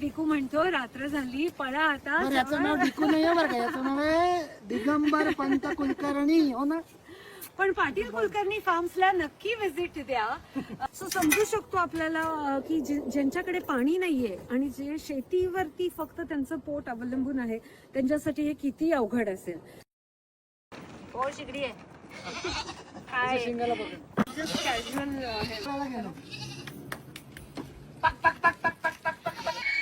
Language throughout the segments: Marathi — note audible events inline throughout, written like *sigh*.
डिकू म्हणतो रात्र झाली पळा आता बरं याचं नाव डिकू नाही आहे बरं का याचं नाव आहे दिगंबर पंत कुलकर्णी हो ना? पण पाटील कुलकर्णी फार्म्सला नक्की व्हिजिट द्या. असं समजू शकतो आपल्याला अं, की जे- ज्यांच्याकडे पाणी नाहीये आणि जे शेतीवरती फक्त त्यांचं पोट अवलंबून आहे त्यांच्यासाठी हे किती अवघड असेल. हो शिगडी आहे. शिंगाला बघ हे.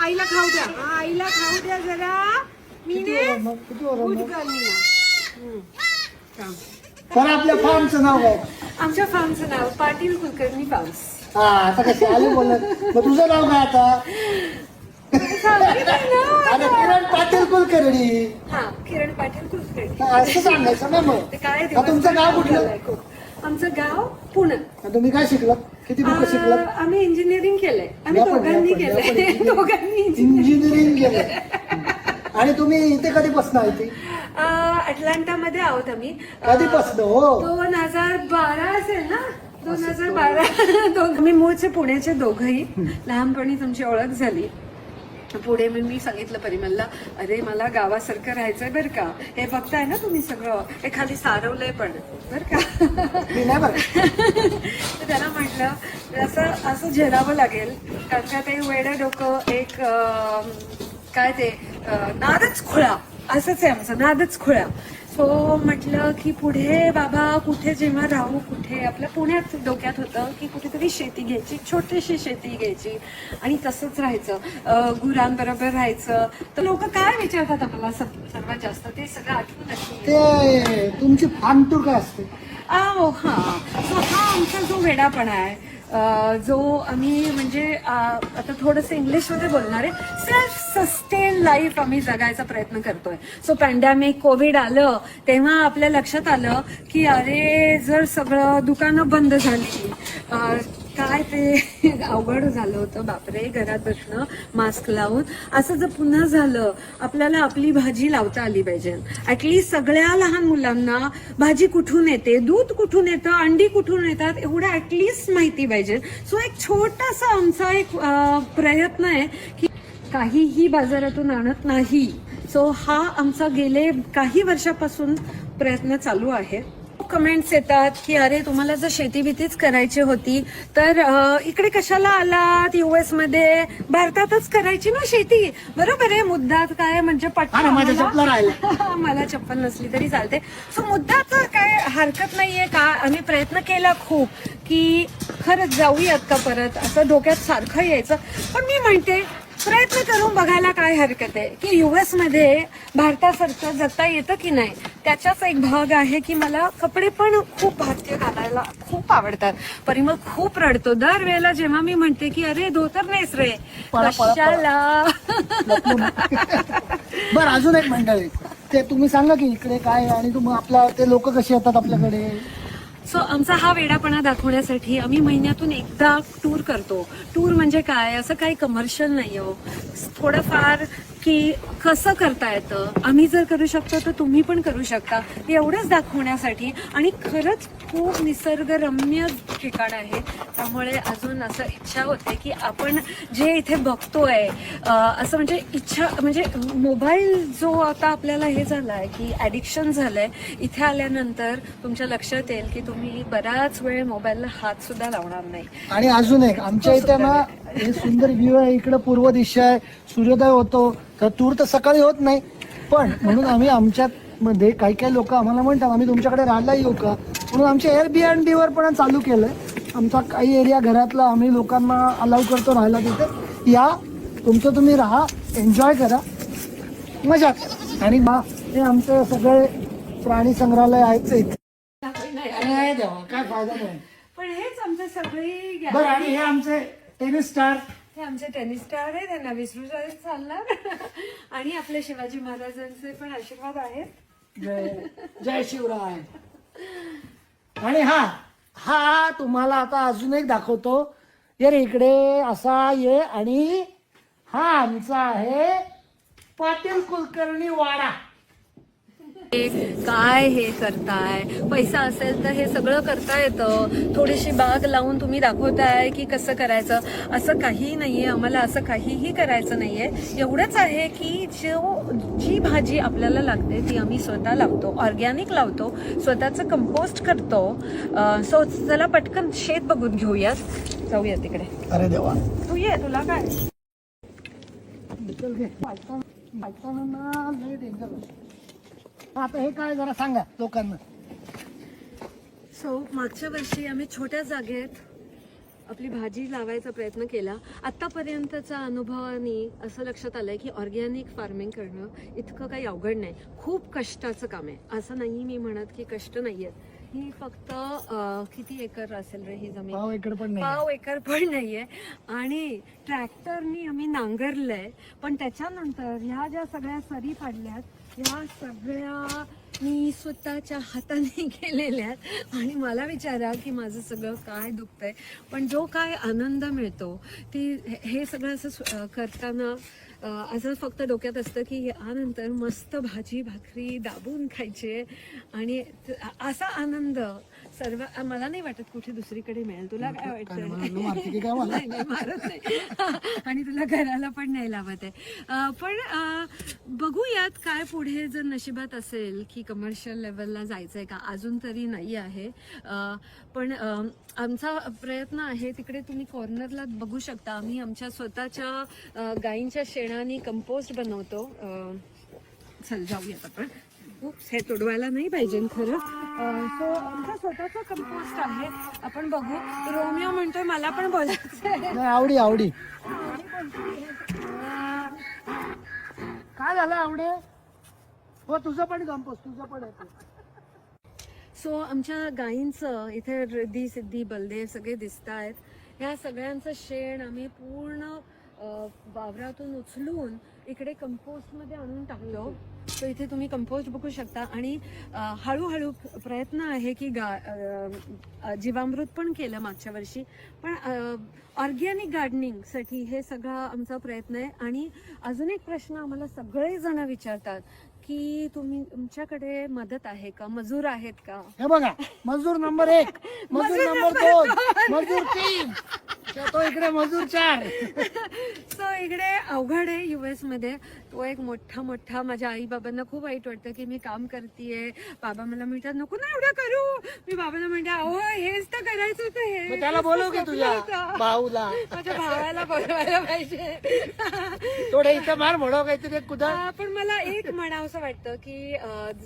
आईला खाऊ द्या. आईला खाऊ द्या जरा. छान. तर आपल्या फार्मचं नाव काय? आमच्या फार्मचं नाव पाटील कुलकर्णी फार्म्स. हा आता कसं आले बोलत मग तुझं नाव काय आता. अरे किरण पाटील कुलकर्णी. हा किरण पाटील कुलकर्णी. असं सांगायचं ना मग. काय तुमचं गाव कुठलं. आमचं गाव पुणे. तुम्ही काय शिकलात? किती बुक आ, शिकलात? आम्ही इंजिनिअरिंग केलंय. आम्ही दोघांनी केलंय. *laughs* दोघांनी. इंजिनिअरिंग केलं आणि तुम्ही इथे कधीपासून आहे ती? आ, अटलांटामध्ये आहोत आम्ही. कधीपासून हो. दोन हजार बारा असेल ना? दोन हजार बारा. *laughs* दोन मी मूळचे पुण्याचे दोघही. लहानपणी तुमची ओळख झाली. पुढे मी मी सांगितलं परिमलला अरे मला गावासारखं राहायचंय बरं का? हे बघताय ना तुम्ही सगळं? हे खाली सारवलंय पण बरं का? *laughs* तर त्याला म्हटलं असं असं झेलावं लागेल कारण का ते वेडं डोकं एक काय ते अं, नादच खुळा. असंच आहे आमचं नादच खुळा सो म्हटलं की पुढे बाबा कुठे जेव्हा राहू कुठे आपल्या पुण्यात डोक्यात होतं की कुठेतरी शेती घ्यायची छोटीशी शेती घ्यायची. आणि तसंच राहायचं. गुरांबरोबर राहायचं. तर लोक काय विचारतात आम्हाला सर्व- सर्वात जास्त? ते सगळं आठवून ते तुमची काय असते? हा. सो हा आमचा जो वेडापणा आहे जो आम्ही म्हणजे आता थोडंसं इंग्लिशमध्ये बोलणार आहे. सेल्फ सस्टेन लाईफ आम्ही जगायचा प्रयत्न करतोय. सो पॅन्डेमिक कोविड आलं तेव्हा आपल्या लक्षात आलं की अरे जर सगळं दुकानं बंद झाली काय ते *laughs* अवघड झालं होतं. बापरे घरात बसणं मास्क लावून. असं जर पुन्हा झालं आपल्याला आपली भाजी लावता आली पाहिजे. ऍटलीस्ट सगळ्या लहान मुलांना भाजी कुठून येते? दूध कुठून येतं? अंडी कुठून येतात? एवढं ऍटलीस्ट माहिती पाहिजे. सो एक छोटासा आमचा एक प्रयत्न आहे की काहीही बाजारातून आणत नाही. सो हा आमचा गेले काही वर्षापासून प्रयत्न चालू आहे. कमेंट्स येतात की अरे तुम्हाला जर शेती भीतीच करायची होती तर इकडे कशाला आलात? युएसमध्ये भारतातच करायची ना शेती. बरोबर आहे मुद्दात काय म्हणजे पटकन *laughs* मला चप्पल नसली तरी चालते. सो मुद्दाच काय हरकत नाहीये का? आम्ही प्रयत्न केला खूप की खरंच जाऊयात का परत? असं डोक्यात सारखं यायचं. पण मी म्हणते प्रयत्न करून बघायला काय हरकत आहे? की युएसमध्ये भारतासारखं जगता येतं की नाही? त्याचाच एक भाग आहे की मला कपडे पण खूप भारतीय घालायला खूप आवडतात. परिमळ खूप रडतो. दर वेळेला जेव्हा मी म्हणते की अरे धोतर नेस रे. कशाला? *laughs* बरं अजून एक मंडळ. ते तुम्ही सांगा की इकडे काय आणि तुम्ही आपला ते लोक कसे येतात आपल्याकडे? सो आमचा हा वेडापणा दाखवण्यासाठी आम्ही महिन्यातून एकदा टूर करतो. टूर म्हणजे काय? असं काही कमर्शियल नाही हो. थोडंफार की कसं करता येतं? आम्ही जर करू शकतो तर तुम्ही पण करू शकता. एवढंच दाखवण्यासाठी. आणि खरंच खूप निसर्गरम्य ठिकाण आहे. त्यामुळे अजून असं इच्छा होते की आपण जे इथे बघतोय असं म्हणजे इच्छा म्हणजे मोबाईल जो आता आपल्याला हे झालाय की ऍडिक्शन झालंय इथे आल्यानंतर तुमच्या लक्षात येईल की तुम्ही बराच वेळ मोबाईलला हात सुद्धा लावणार नाही. आणि अजून एक आमच्या इथे ना हे सुंदर व्ह्यू आहे. इकडे पूर्व दिशा आहे. सूर्योदय होतो. तर टूर तर सकाळी होत नाही. पण म्हणून आम्ही आमच्यात मध्ये काही काही लोक आम्हाला म्हणतात आम्ही तुमच्याकडे राहायला येऊ का? म्हणून आमच्या एअर बी अँड वर पण चालू केलंय. आमचा काही एरिया घरातला आम्ही लोकांना अलाव करतो राहायला तिथे. या तुमचं तुम्ही राहा एन्जॉय करा. मजा करा. आणि बा हे आमचं सगळे प्राणी संग्रहालय इथे. देवा काय फायदा नाही. पण हेच आमचं सगळी बरं आणि हे आमचे टेनिस स्टार. हे आमचे टेनिस स्टार आहे त्यांना विसरू चालणार. आणि आपले शिवाजी महाराजांचे पण आशीर्वाद आहेत. जय जय शिवराय. आणि हा हा तुम्हाला आता अजून एक दाखवतो. ये इकडे असा ये आणि हा आमचा आहे पाटील कुलकर्णी वाडा. काय हे करताय? पैसा असेल तर हे सगळं करता येतं. थोडीशी बाग लावून तुम्ही दाखवताय की कसं करायचं. असं काही नाहीये. आम्हाला असं काहीही करायचं नाहीये. एवढंच आहे की जो जी भाजी आपल्याला लागते ती आम्ही स्वतः लावतो. ऑर्गॅनिक लावतो. स्वतःचं कंपोस्ट करतो. सो चला पटकन शेत बघून घेऊयात. जाऊया तिकडे. अरे देवा. तू ये तुला काय? आता हे काय जरा सांगा लोकांना. सो मागच्या वर्षी आम्ही छोट्या जागेत आपली भाजी लावायचा प्रयत्न केला. आतापर्यंतचा अनुभवाने असं लक्षात आलंय की ऑर्गॅनिक फार्मिंग करणं इतकं काही अवघड नाही. खूप कष्टाचं काम आहे. असं नाही मी म्हणत की कष्ट नाहीयेत. ही फक्त अं, किती एकर असेल रे ही जमीन? पाव इकडे पण नाही पाव एकर पण नाहीये. आणि ट्रॅक्टरनी आम्ही नांगरलंय. पण त्याच्यानंतर ह्या ज्या सगळ्या सरी पडल्यात ह्या सगळ्या मी स्वतःच्या हाताने *laughs* केलेल्या आहेत. आणि मला विचारा की माझं सगळं काय दुखतंय. पण जो काय आनंद मिळतो ती हे- हे सगळं असं करताना असं फक्त डोक्यात असतं की यानंतर मस्त भाजी भाकरी दाबून खायचे. आणि असा आनंद सर्व मला नाही वाटत कुठे दुसरीकडे मिळेल. तुला काय वाटतं *laughs* नाही नाही मारत नाही. *laughs* आणि तुला घराला पण नाही लावत आहे. पण बघूयात काय पुढे जर नशिबात असेल की कमर्शियल लेवलला जायचंय का? अजून तरी नाही आहे. पण आमचा प्रयत्न आहे तिकडे तुम्ही कॉर्नरला बघू शकता. आम्ही आमच्या स्वतःच्या गायींच्या शेणाने कंपोस्ट बनवतो. चल जाऊयात आपण. उप्स, हे तोडवायला नाही पाहिजे खरं. सो आमचा स्वतःचा कंपोस्ट आहे. आपण बघू. रोमिओ म्हणतोय मला पण बोलायचं आवडी आवडी. काय झालं आवडे? हो तुझं पण कंपोस्ट तुझं पण आहे. सो आमच्या गायींचं इथे रिद्धी सिद्धी बलदेव सगळे दिसत आहेत. ह्या सगळ्यांचं शेण आम्ही पूर्ण वावरातून उचलून इकडे कंपोस्टमध्ये आणून टाकलो तर इथे तुम्ही कंपोस्ट बघू शकता. आणि हळूहळू प्रयत्न आहे की गा जीवामृत पण केलं मागच्या वर्षी. पण ऑर्गॅनिक गार्डनिंगसाठी हे सगळा आमचा प्रयत्न आहे. आणि अजून एक प्रश्न आम्हाला सगळेजण विचारतात की तुम्ही तुमच्याकडे मदत आहे का? मजूर आहेत का? हे बघा मजूर नंबर एक. *laughs* मजूर नंबर दोन. मजूर तीन. तो इकडे मजूर चार सो इकडे अवघड आहे युएसमध्ये. तो एक मोठा मोठा माझ्या आई बाबांना खूप वाईट वाटतं की मी काम करतेय. बाबा मला म्हणतात नको ना एवढं करू. मी बाबांना म्हणते अहो हेच तर करायचं होतं हे त्याला बोलव की तुझ्या होतं." भाऊला. माझ्या भावाला बोलवायला पाहिजे. *laughs* थोडे इथं मार म्हणो काहीतरी कुदा पण मला एक म्हणावंसं वाटतं की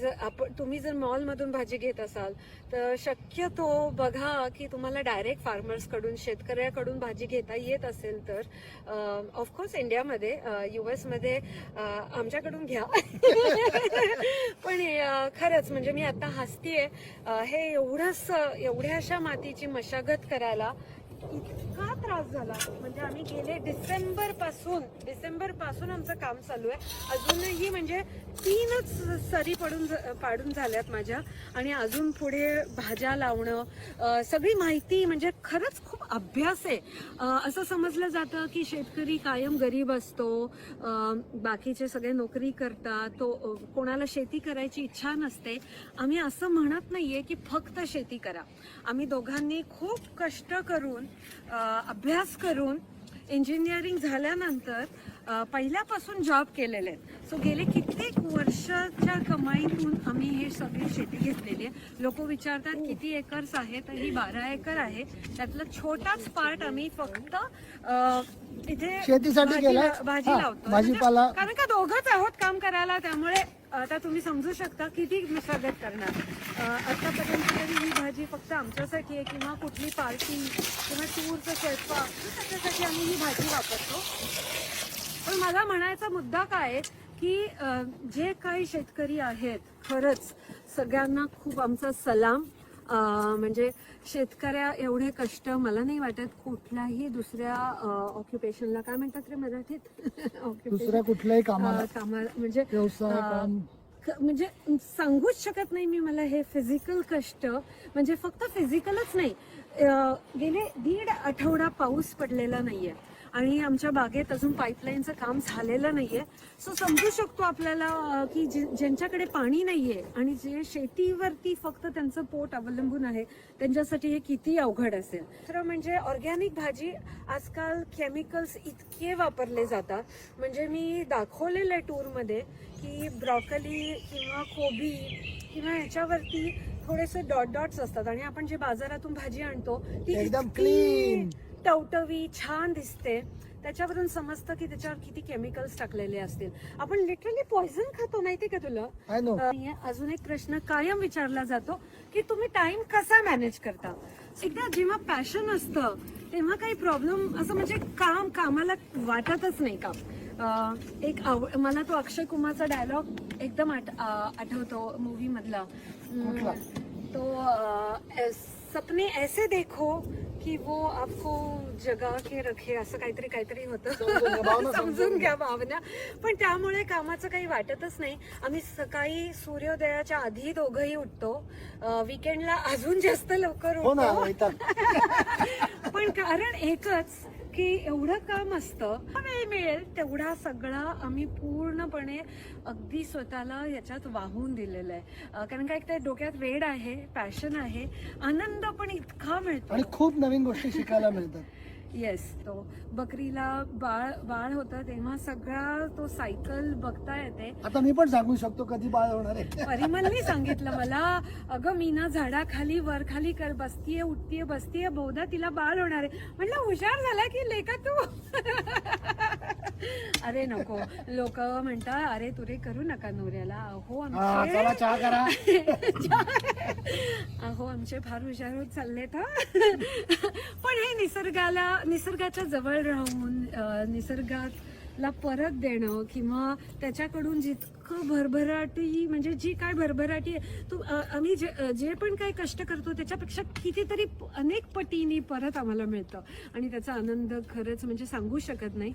जर आपण तुम्ही जर मॉल मधून भाजी घेत असाल तर शक्यतो बघा की तुम्हाला डायरेक्ट फार्मर्सकडून शेतकऱ्याकडून भाजी घेता येत असेल तर ऑफकोर्स इंडियामध्ये युएसमध्ये आमच्याकडून घ्या. *laughs* पण खरंच म्हणजे मी आता हसतीये हे एवढंच एवढ्याशा मातीची मशागत करायला इतका त्रास झाला. म्हणजे आम्ही गेले डिसेंबरपासून डिसेंबरपासून आमचं काम चालू आहे. अजूनही म्हणजे तीनच सरी पडून पाडून झाल्यात माझ्या. आणि अजून पुढे भाज्या लावणं सगळी माहिती म्हणजे खरंच खूप अभ्यास आहे. असं समजलं जातं की शेतकरी कायम गरीब असतो. बाकीचे सगळे नोकरी करतात. तो कोणाला शेती करायची इच्छा नसते. आम्ही असं म्हणत नाहीये की फक्त शेती करा. आम्ही दोघांनी खूप कष्ट करून अभ्यास करून इंजिनिअरिंग झाल्यानंतर पहिल्यापासून जॉब केलेले आहेत. सो गेले कित्येक वर्षाच्या कमाईतून आम्ही हे सगळी शेती घेतलेली आहे. लोक विचारतात किती एकर्स आहे? तर ही बारा एकर आहे. त्यातला छोटाच पार्ट आम्ही फक्त इथे शेतीसाठी भाजी- लावतो भाजीपाला. म्हणजे कारण का दोघंच आहोत काम करायला त्यामुळे आता तुम्ही समजू शकता किती मशागत करणार. आतापर्यंत तरी ही भाजी फक्त आमच्यासाठी आहे किंवा कुठली पार्टी किंवा टूरचा स्वयंपाक त्याच्यासाठी आम्ही ही भाजी वापरतो. पण मला म्हणायचा मुद्दा काय आहे की जे काही शेतकरी आहेत खरंच सगळ्यांना खूप आमचा सलाम. म्हणजे शेतकऱ्या एवढे कष्ट मला नाही वाटत कुठल्याही दुसऱ्या ऑक्युपेशनला काय म्हणतात रे मराठीत. *laughs* दुसऱ्या कुठल्याही कामाला. म्हणजे म्हणजे सांगूच शकत नाही मी मला हे फिजिकल कष्ट. म्हणजे फक्त फिजिकलच नाही. गेले दीड आठवडा पाऊस पडलेला नाही आहे आणि आमच्या बागेत अजून पाईपलाईनचं काम झालेलं नाहीये. सो समजू शकतो आपल्याला की जे- ज्यांच्याकडे पाणी नाहीये आणि जे शेतीवरती फक्त त्यांचं पोट अवलंबून आहे त्यांच्यासाठी हे किती अवघड असेल. दुसरं म्हणजे ऑर्गॅनिक भाजी आजकाल केमिकल्स इतके वापरले जातात. म्हणजे मी दाखवलेलं आहे टूरमध्ये की ब्रॉकली किंवा कोबी किंवा ह्याच्यावरती थोडेसे डॉट डॉट्स असतात आणि आपण जे बाजारातून भाजी आणतो ती एकदम इतकी टवटवी छान दिसते. त्याच्यावरून समजतं की त्याच्यावर किती केमिकल्स टाकलेले असतील. आपण लिटरली पॉइझन खातो माहिती का तुला? अं, अजून एक प्रश्न कायम विचारला जातो की तुम्ही टाइम कसा मॅनेज करता? एकदा जेव्हा पॅशन असतं तेव्हा काही प्रॉब्लेम असं म्हणजे काम कामाला वाटतच नाही काम. अं, एक आव मला तो अक्षय कुमारचा डायलॉग एकदम आठ आठवतो मूवी मधला. तो अं, एस- सपने ऐसे देखो की वो आपको जगा के रखे असं काहीतरी काहीतरी होतं. समजून *laughs* घ्या भावना पण त्यामुळे कामाचं काही वाटतच नाही. आम्ही सकाळी सूर्योदयाच्या आधी दोघंही उठतो. विकेंडला अजून जास्त लवकर हो उठतो. *laughs* पण कारण एकच की एवढं काम असतं. वेळ मिळेल तेवढा सगळा आम्ही पूर्णपणे अगदी स्वतःला याच्यात वाहून दिलेलं आहे. कारण काय ते डोक्यात वेळ आहे पॅशन आहे आनंद पण इतका मिळतो. आणि खूप नवीन गोष्टी शिकायला मिळतात. येस तो बकरीला बाळ बाळ होतं तेव्हा सगळा तो सायकल बघता येते. आता मी पण सांगू शकतो कधी बाळ होणार आहे. परिमलनी सांगितलं मला अगं मीना झाडाखाली वर खाली कर बसतीये उठतीये बसतीये बहुधा तिला बाळ होणार आहे. म्हणलं हुशार झाला की लेका तू? अरे नको लोक म्हणतात अरे तुरे करू नका नवऱ्याला अहो हा चला आमचे चहा करा. *laughs* अहो आमचे फार हुशार होत चाललेत हा. पण हे निसर्गाला निसर्गाच्या जवळ राहून निसर्गाला परत देणं किंवा त्याच्याकडून जितकं भरभराटी म्हणजे जी काय भरभराटी आहे, तू आम्ही जे जे पण काही कष्ट करतो त्याच्यापेक्षा कितीतरी अनेक पटीने परत आम्हाला मिळतं. आणि त्याचा आनंद खरंच म्हणजे सांगू शकत नाही.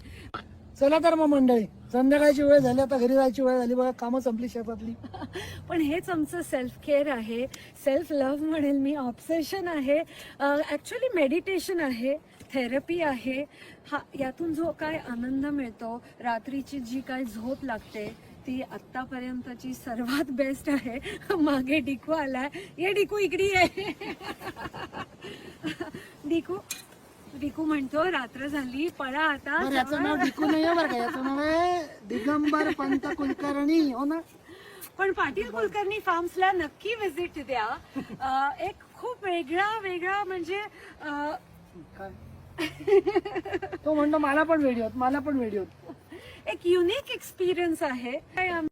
चला तर मग मंडळी संध्याकाळची वेळ झाली आता घरी जायची वेळ झाली बघा कामं संपली शेतातली. *laughs* पण हेच आमचं सेल्फ केअर आहे. सेल्फ लव्ह म्हणेल मी ऑब्सेशन आहे. ॲक्च्युली मेडिटेशन आहे. थेरपी आहे. हा यातून जो काय आनंद मिळतो रात्रीची जी काय झोप लागते ती आत्तापर्यंतची सर्वात बेस्ट आहे. मागे डिकू आलाय. ये डिकू इकडे आहे डिकू डिकू म्हणतो रात्र झाली पळा आता बरं याचं नाव डिकू नाही बरं का? याचं नाव आहे दिगंबर पंत कुलकर्णी हो ना? पण पाटील कुलकर्णी फार्म्सला नक्की व्हिजिट द्या. अं, एक खूप वेगळा वेगळा म्हणजे अं, काय? तो म्हणतो मला पण व्हिडिओ मला पण व्हिडिओ एक युनिक एक्सपिरियन्स आहे. काय आम-